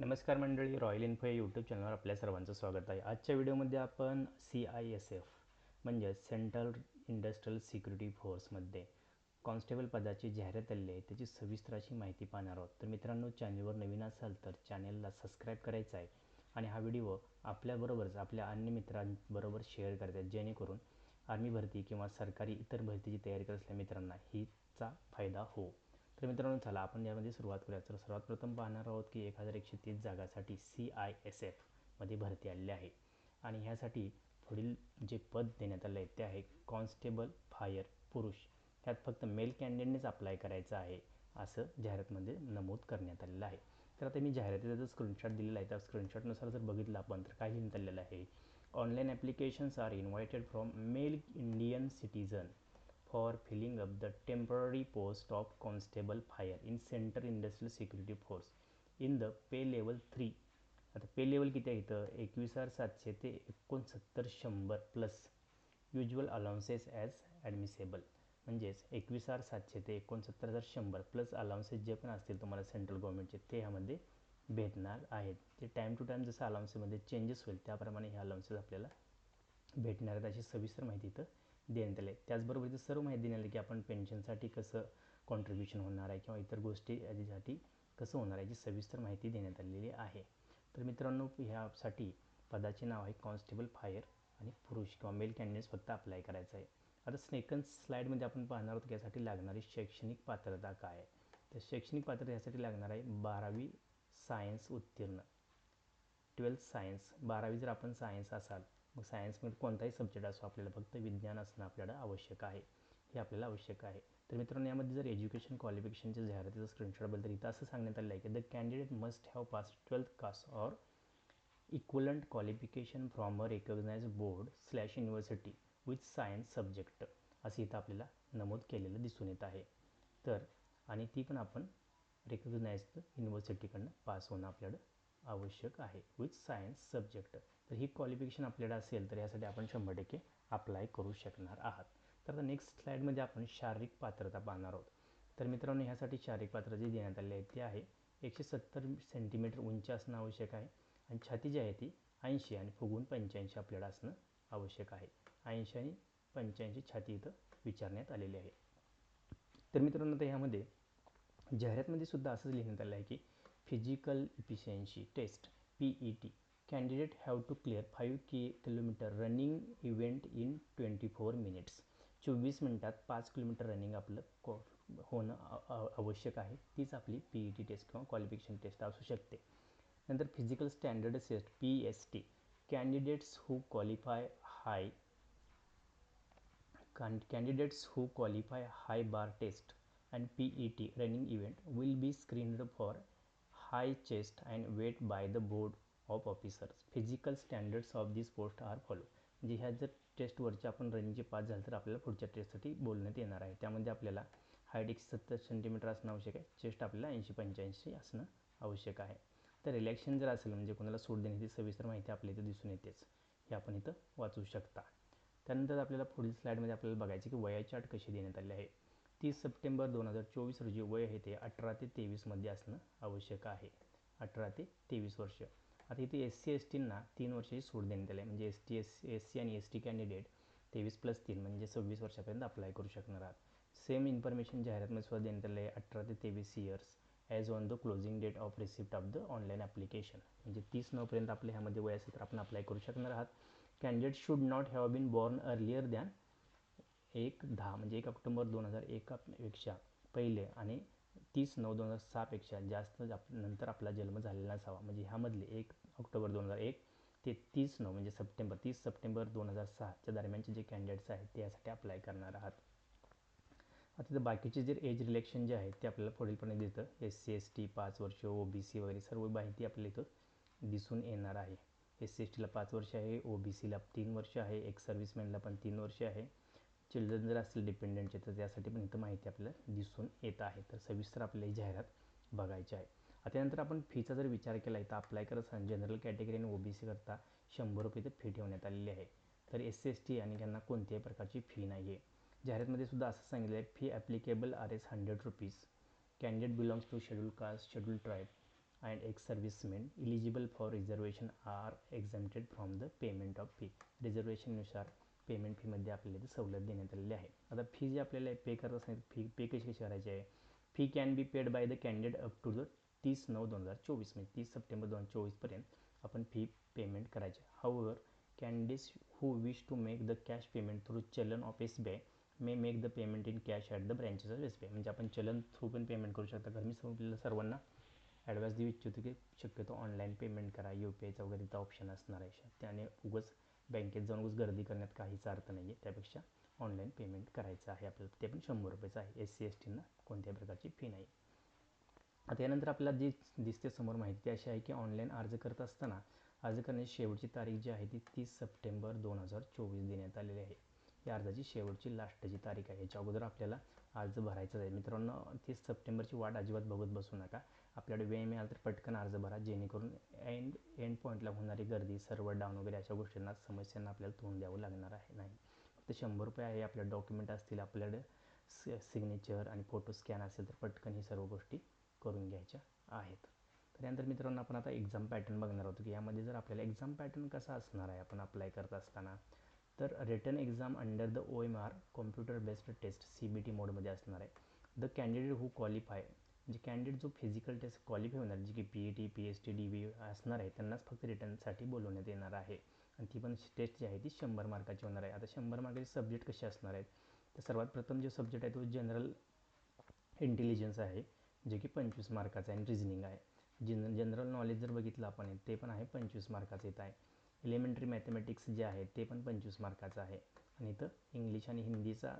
नमस्कार मंडळी royal info या यूट्यूब चॅनलवर आपल्या सर्वांचं स्वागत आहे. आजच्या व्हिडिओमध्ये आपण सी आय एस एफ म्हणजेच सेंट्रल इंडस्ट्रियल सिक्युरिटी फोर्समध्ये कॉन्स्टेबल पदाची जाहिरात आलेली आहे. त्याची सविस्तर अशी माहिती पाहणार आहोत. तर मित्रांनो चॅनलवर नवीन असाल तर चॅनलला सबस्क्राईब करायचं आहे आणि हा व्हिडिओ आपल्याबरोबरच आपल्या अन्य मित्रांबरोबर शेअर करतात. जेणेकरून आर्मी भरती किंवा सरकारी इतर भरतीची तयारी करत असल्या मित्रांना हीचा फायदा हो. तर मित्रांनो चला आपण यामध्ये सुरुवात करूया. तर सर्वात प्रथम पाहणार आहोत की एक हजार एकशे तीस जागासाठी सी आय एस एफमध्ये भरती आलेली आहे. आणि ह्यासाठी पुढील जे पद देण्यात आलं आहे ते आहे कॉन्स्टेबल फायर पुरुष. त्यात फक्त मेल कॅन्डिडेटनेच अप्लाय करायचं आहे असं जाहिरातमध्ये नमूद करण्यात आलेलं आहे. तर आता मी जाहिरातीचा जर स्क्रीनशॉट दिलेला आहे त्या स्क्रीनशॉटनुसार जर बघितलं आपण तर काय लिहिण्यात आलेलं आहे. Online applications are invited from male Indian citizen for filling up the temporary post of constable fire in center industrial security force. In the pay level three आता पे लेवल किती आहे इथं? एकवीस हजार सातशे ते एकोणसत्तर शंभर plus usual allowances as admissible म्हणजेच एकवीस हजार सातशे ते एकोणसत्तर हजार शंभर प्लस अलाउन्सेस जे पण असतील तुम्हाला सेंट्रल गव्हर्नमेंटचे ते ह्यामध्ये भेटणार आहेत. ते टाईम टू टाईम जसं अलाउन्सेसमध्ये चेंजेस होईल त्याप्रमाणे हे अलाउन्सेस आपल्याला भेटणार आहेत. अशी सविस्तर माहिती इथं देण्यात आले त्याचबरोबर इथं सर्व माहिती देण्यात आली की आपण पेन्शनसाठी कसं कॉन्ट्रीब्युशन होणार आहे किंवा इतर गोष्टी याच्यासाठी कसं होणार आहे याची सविस्तर माहिती देण्यात आलेली आहे. तर मित्रांनो ह्यासाठी पदाचे नाव आहे कॉन्स्टेबल फायर आणि पुरुष किंवा मेल कॅन्डिडेट्स फक्त अप्लाय करायचं आहे. आता सेकंड स्लाईडमध्ये आपण पाहणार आहोत की यासाठी लागणारी शैक्षणिक पात्रता काय आहे. तर शैक्षणिक पात्रता यासाठी लागणार आहे बारावी सायन्स उत्तीर्ण. ट्वेल्थ सायन्स बारावी जर आपण सायन्स असाल मग सायन्समध्ये कोणताही सब्जेक्ट असो आपल्याला फक्त विज्ञान असणं आपल्याला आवश्यक आहे. हे आपल्याला आवश्यक आहे. तर मित्रांनो यामध्ये जर एज्युकेशन क्वालिफिकेशनच्या जाहिरातीचं स्क्रीनशॉटबद्दल इथं असं सांगण्यात आलं आहे की the candidate must have pass twelfth caste or equivalent qualification from a recognise board slash university with science subject असं इथं आपल्याला नमूद केलेलं दिसून येत आहे. तर आणि ती पण आपण रेकग्नाइज युनिव्हर्सिटीकडनं पास होणं आपल्याला आवश्यक आहे विथ सायन्स सब्जेक्ट तर ही क्वालिफिकेशन आपल्याला असेल तर यासाठी आपण शंभर टक्के अप्लाय करू शकणार आहात. तर आता नेक्स्ट स्लाईडमध्ये आपण शारीरिक पात्रता पाहणार आहोत. तर मित्रांनो ह्यासाठी शारीरिक पात्रता जी देण्यात आली आहे ती आहे एकशे सत्तर सेंटीमीटर उंची असणं आवश्यक आहे आणि छाती जी आहे ती ऐंशी आणि फुगून पंच्याऐंशी आपल्याला असणं आवश्यक आहे. ऐंशी आणि पंच्याऐंशी छाती इथं विचारण्यात आलेली आहे. तर मित्रांनो आता ह्यामध्ये जाहिरातमध्ये सुद्धा असंच लिहिण्यात आलं आहे की physical efficiency test P E T candidate have to clear five की kilometre running event in twenty four minutes चोवीस मिनटात पाच किलोमीटर रनिंग आपलं को होणं आवश्यक आहे. तीच आपली पी ई टी टेस्ट किंवा क्वालिफिकेशन टेस्ट असू शकते. नंतर physical standard test P S T candidates who qualify high candidates who qualify high bar test and P E T running event will be screened for high chest and weight by the board of officers. Physical standards of this post are follow. म्हणजे ह्या जर टेस्टवरच्या आपण रनिंगचे pass झालं तर आपल्याला पुढच्या टेस्टसाठी बोलण्यात येणार आहे. त्यामध्ये आपल्याला हाईट एकशे सत्तर सेंटीमीटर असणं आवश्यक आहे. चेस्ट आपल्याला ऐंशी पंच्याऐंशी असणं आवश्यक आहे. तर इलेक्शन जर असेल म्हणजे कोणाला सूट देण्याची सविस्तर माहिती आपल्या इथं दिसून येतेच. हे आपण इथं वाचू शकता. त्यानंतर आपल्याला पुढील स्लाईडमध्ये आपल्याला बघायचं की वयाची अट कशी देण्यात आली आहे. तीस सप्टेंबर दोन हजार चोवीस रोजी वय आहे ते अठरा ते तेवीसमध्ये असणं आवश्यक आहे. अठरा ते तेवीस वर्ष. आता इथे एस सी एस टींना तीन वर्षाची सूट देण्यात आली आहे. म्हणजे S T S S C आणि एस टी कॅन्डिडेट तेवीस प्लस तीन म्हणजे सव्वीस वर्षापर्यंत अप्लाय करू शकणार आहात. सेम इन्फॉर्मेशन जाहिरातमध्ये सुद्धा देण्यात आलं आहे. अठरा ते तेवीस years as on the closing date of receipt of the online application म्हणजे तीस नऊपर्यंत आपल्या ह्यामध्ये वय असेल तर आपण अप्लाय करू शकणार आहात. Candidate should not have been born earlier than एक दहा म्हणजे एक ऑक्टोबर दोन हजार एकापेक्षा पहिले आणि तीस नऊ दोन हजार सहापेक्षा जास्त आप नंतर आपला जन्म झालेला नसावा. म्हणजे ह्यामधले एक ऑक्टोबर दोन हजार एक ते तीस नऊ म्हणजे सप्टेंबर तीस सप्टेंबर दोन हजार सहाच्या दरम्यानचे जे कॅन्डिडेट्स आहेत ते यासाठी अप्लाय करणार आहात. आता तर बाकीचे जे एज रिलेक्शन जे आहे ते आपल्याला पुढीलपणे देतं. एस सी एस टी पाच वर्ष ओ बी सी वगैरे सर्व माहिती आपल्या इथं दिसून येणार आहे. एस सी एस टीला पाच वर्ष आहे ओ बी सीला तीन वर्ष आहे एक सर्व्हिसमॅनला पण तीन वर्ष आहे. चिल्ड्रन जर असतील डिपेंडंटचे तर त्यासाठी पण इथं माहिती आपल्याला दिसून येत आहे. तर सविस्तर आपल्याला ही जाहिरात बघायची आहे. आता त्यानंतर आपण फीचा जर विचार केला तर अप्लाय करत असताना जनरल कॅटेगरी आणि ओ बी सी करता शंभर रुपये इथं फी ठेवण्यात आलेली आहे. तर एस सी एस टी आणि त्यांना कोणत्याही प्रकारची फी नाही आहे जाहिरातमध्ये सुद्धा असं सांगितलं आहे fee applicable R S hundred rupees candidate belongs to schedule caste schedule tribe and ex servicemen eligible for reservation are exempted from the payment of fee रिझर्वेशननुसार payment फीमध्ये आपल्याला इथे सवलत देण्यात आलेली आहे. आता फी जी आपल्याला पे करत असणार फी पे कशी कशी करायची आहे? Fee can be paid by the candidate up to the तीस नऊ दोन हजार चोवीस म्हणजे तीस सप्टेंबर दोन हजार चोवीसपर्यंत आपण फी पेमेंट करायची however candidates who wish to make the cash payment through challan of S B I may make the payment in cash at the branches of S B I म्हणजे आपण चलन through पण payment करू शकता. कारण मी आपल्याला सर्वांना ॲडवाईस देऊ इच्छितो की शक्यतो ऑनलाईन पेमेंट करा. यू पी आयचा वगैरे इथं ऑप्शन असणार आहे. त्याने उगच बँकेत जाऊन उगच गर्दी करण्यात काहीच अर्थ नाही आहे त्यापेक्षा ऑनलाईन पेमेंट करायचं आहे आपल्याला. ते पण शंभर रुपयेचं आहे. एस सी एस टींना कोणत्याही प्रकारची फी नाही. आता यानंतर आपल्याला जी दिसते समोर माहिती अशी आहे की ऑनलाईन अर्ज करत असताना अर्ज करण्याची शेवटची तारीख जी आहे ती तीस सप्टेंबर दोन हजार चोवीस देण्यात आलेली आहे. या अर्जाची शेवटची लास्टची तारीख आहे. याच्या अगोदर आपल्याला अर्ज भरायचाच आहे. मित्रांनो तीस सप्टेंबरची वाट अजिबात बघत बसू नका. आपल्याकडे वेळ मिळाला तर पटकन अर्ज भरा जेणेकरून एंड एंड पॉईंटला होणारी गर्दी सर्व्हर डाऊन वगैरे अशा गोष्टींना समस्यांना आपल्याला तोंड द्यावं लागणार आहे. नाही. फक्त शंभर रुपये आहे आपल्या डॉक्युमेंट असतील आपल्याकडे सिग्नेचर आणि फोटो स्कॅन असेल तर पटकन ही सर्व गोष्टी करून घ्यायच्या आहेत. त्यानंतर मित्रांनो आपण आता एक्झाम पॅटर्न बघणार आहोत की यामध्ये जर आपल्याला एक्झाम पॅटर्न कसा असणार आहे आपण अप्लाय करत असताना? तर written exam under the O M R computer based test C B T मोडमध्ये असणार आहे. द कॅन्डिडेट हू क्वालिफाय म्हणजे कॅन्डिडेट जो फिजिकल टेस्ट क्वालिफाय होणार जी की P E T P H T D B असणार आहे त्यांनाच फक्त रिटर्नसाठी बोलवण्यात येणार आहे. आणि ती पण टेस्ट जी आहे ती शंभर मार्काची होणार आहे. आता शंभर मार्काचे सब्जेक्ट कसे असणार आहेत? तर सर्वात प्रथम जो सब्जेक्ट आहे तो जनरल इंटेलिजन्स आहे जे की पंचवीस मार्काचं आहे आणि रिझनिंग आहे. जन जनरल नॉलेज जर बघितलं आपण ते पण आहे पंचवीस मार्काचं येत आहे. एलिमेंटरी मॅथमॅटिक्स जे आहे ते पण पंचवीस मार्काचं आहे. आणि इथं इंग्लिश आणि हिंदीचा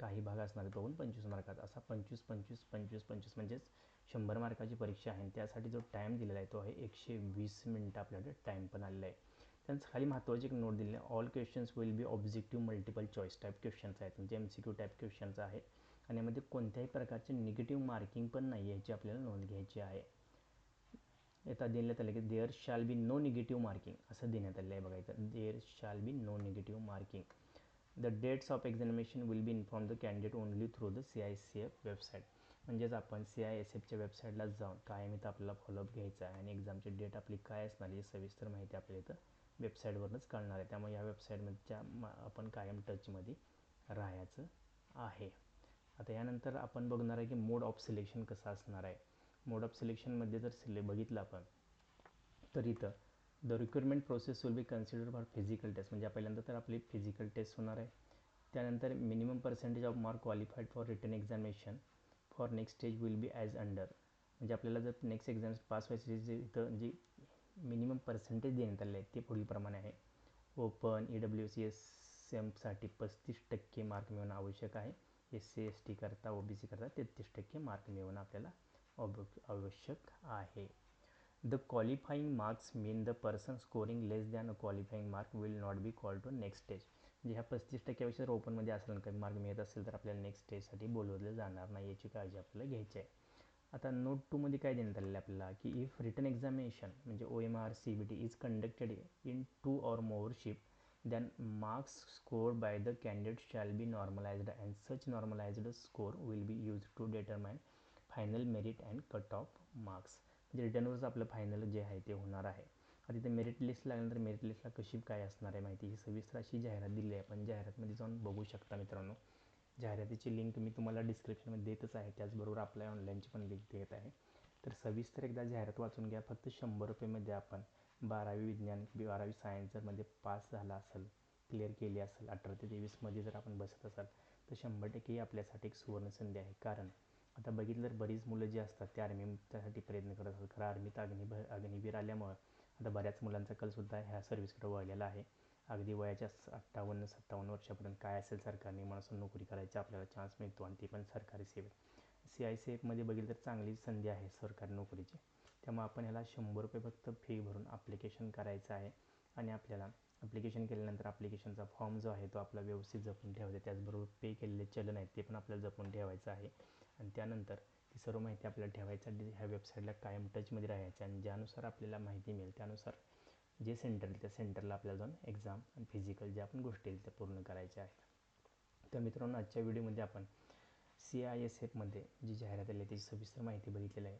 काही भाग असणार आहे तो पण पंचवीस मार्काचा असा पंचवीस पंचवीस पंचवीस पंचवीस म्हणजेच शंभर मार्काची परीक्षा आहे. त्यासाठी जो टाईम दिलेला आहे तो आहे एकशे वीस मिनटं आपल्याकडे टाईम पण आलेला आहे. त्यांचं खाली महत्त्वाची एक नोट दिली आहे. All questions will be objective multiple choice type questions आहेत. म्हणजे M C Q type questions आहे. आणि यामध्ये कोणत्याही प्रकारचे निगेटिव्ह मार्किंग पण नाही आहे याची आपल्याला नोंद घ्यायची आहे. येतात देण्यात आले की there shall be no negative marking असं देण्यात आलेलं आहे बघा इथं. There shall be no negative marking the dates of examination will be inform the candidate only through the C I C F website म्हणजेच आपण सी आय एस एफच्या वेबसाईटला जाऊन कायम इथं आपल्याला फॉलोअप घ्यायचा आहे आणि एक्झामची डेट आपली काय असणार याची सविस्तर माहिती आपल्याला इथं वेबसाईटवरूनच कळणार आहे. त्यामुळे या वेबसाईटमधच्या आपण कायम टचमध्ये राहायचं आहे. आता यानंतर आपण बघणार आहे की मोड ऑफ सिलेक्शन कसं असणार आहे. मोड ऑफ सिलेक्शनमध्ये जर सिले बघितलं आपण तर इथं the recruitment process will be consider for physical test म्हणजे पहिल्यांदा तर आपली फिजिकल टेस्ट होणार आहे. त्यानंतर minimum percentage of mark qualified for written examination for next stage will be as under म्हणजे आपल्याला जर नेक्स्ट एक्झाम पास व्हायचे जे इथं जे मिनिमम पर्सेंटेज देण्यात आले आहेत ते पुढीलप्रमाणे आहे. Open E W C S एमसाठी पस्तीस टक्के मार्क मिळवणं आवश्यक आहे. एस सी एस टी करता ओ बी सी करता तेहतीस टक्के मार्क मिळवणं आपल्याला आवश्यक आहे. The qualifying marks mean the person scoring less than a qualifying mark will not be call to next stage म्हणजे ह्या पस्तीस टक्क्यापेक्षा जर ओपनमध्ये असेल काही मार्क मिळत असेल तर आपल्याला नेक्स्ट स्टेजसाठी बोलवलं जाणार नाही. याची काळजी आपल्याला घ्यायची आहे. आता नोट टूमध्ये काय देण्यात आलेलं आहे आपल्याला? की इफ रिटर्न एक्झामिनेशन म्हणजे O M R C B T is conducted in two or more shift marks marks by the the shall be be and and such score will be use to to final merit and cut off marks म्हणजे रिटर्नवरच आपलं final जे आहे ते होणार आहे. आता तिथे मेरिट लिस्ट लागल्यानंतर मेरिट लिस्टला कशी काय असणार आहे माहिती? ही सविस्तर अशी जाहिरात दिली आहे. आपण जाहिरातमध्ये जाऊन बघू शकता मित्रांनो. जाहिरातीची लिंक मी तुम्हाला डिस्क्रिप्शनमध्ये देतच आहे. त्याचबरोबर आपल्या ऑनलाईनची पण लिंक देत आहे. तर सविस्तर एकदा जाहिरात वाचून घ्या. फक्त शंभर रुपयेमध्ये आपण बारावी विज्ञान बारावी सायन्स जर पास झाला असेल क्लिअर केली असेल अठरा ते तेवीसमध्ये जर आपण बसत असाल तर शंभर टक्के ही आपल्यासाठी एक सुवर्णसंधी आहे. कारण आता बघितलं तर बरीच मुलं जी असतात ते आर्मीसाठी प्रयत्न करत असतात. खरं आर्मीत अग्निभ अग्निवीर आल्यामुळं आता बऱ्याच मुलांचा कलसुद्धा ह्या सर्व्हिसकडे वळलेला आहे. अगदी वयाच्या अठ्ठावन्न सत्तावन्न वर्षापर्यंत काय असेल सरकारने मला नोकरी करायची आपल्याला चान्स मिळतो आणि ती पण सरकारी सेवेत. सी आय सी एफमध्ये बघितलं तर चांगली संधी आहे सरकारी नोकरीची. त्यामुळे आपण ह्याला शंभर रुपये फक्त फी भरून ॲप्लिकेशन करायचं आहे आणि आपल्याला ॲप्लिकेशन केल्यानंतर ॲप्लिकेशनचा फॉर्म जो आहे तो आपला व्यवस्थित जपून ठेवायचा त्याचबरोबर पे केलेले चलन आहेत ते पण आपल्याला जपून ठेवायचं आहे. आणि त्यानंतर ती सर्व माहिती आपल्याला ठेवायसाठी ह्या वेबसाईटला कायम टचमध्ये राहायचं आणि ज्यानुसार आपल्याला माहिती मिळेल त्यानुसार जे सेंटर त्या सेंटरला आपल्याला जाऊन एक्झाम आणि फिजिकल ज्या आपण गोष्टी आहेत त्या पूर्ण करायच्या आहेत. तर मित्रांनो आजच्या व्हिडिओमध्ये आपण सी आय एस एफमध्ये जी जाहिरात आली त्याची सविस्तर माहिती बघितलेली आहे.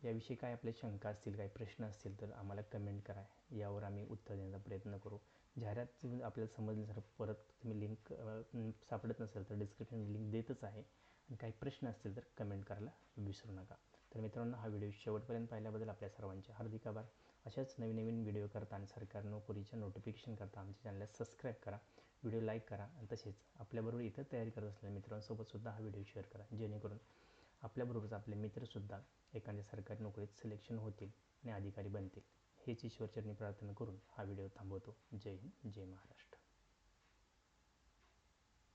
याविषयी काय आपल्या शंका असतील काही प्रश्न असतील तर आम्हाला कमेंट करा. यावर आम्ही उत्तर देण्याचा प्रयत्न करू. जाहिरात आपल्याला समजल्यासारखं परत तुम्ही लिंक सापडत नसेल तर डिस्क्रिप्शन लिंक देतच आहे. आणि काही प्रश्न असतील तर कमेंट करायला विसरू नका. तर मित्रांनो हा व्हिडिओ शेवटपर्यंत पाहिल्याबद्दल आपल्या सर्वांचे हार्दिक आभार. अशाच नवीन नवीन व्हिडिओ करता आणि सरकार नोकरीच्या नोटिफिकेशन करता आमच्या चॅनलला सबस्क्राईब करा व्हिडिओ लाईक करा आणि तसेच आपल्याबरोबर इथं तयारी करत असलेल्या मित्रांसोबतसुद्धा हा व्हिडिओ शेअर करा. जेणेकरून आपल्याबरोबरच आपले मित्रसुद्धा एखाद्या सरकारी नोकरीत सिलेक्शन होतील आणि अधिकारी बनतील. हेच ईश्वरचरणी प्रार्थना करून हा व्हिडिओ थांबवतो. जय हिंद जय महाराष्ट्र.